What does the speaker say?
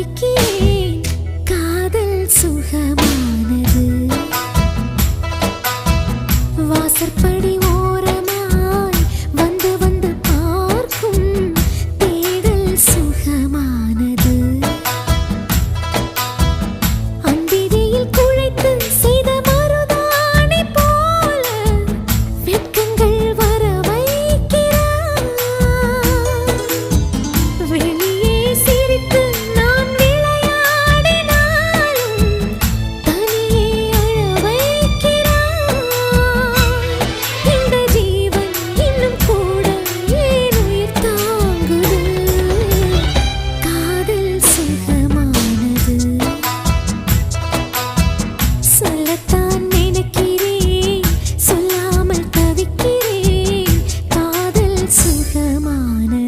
கொதிக்கிறேன் காதல் சுகமானது. வாசற்படி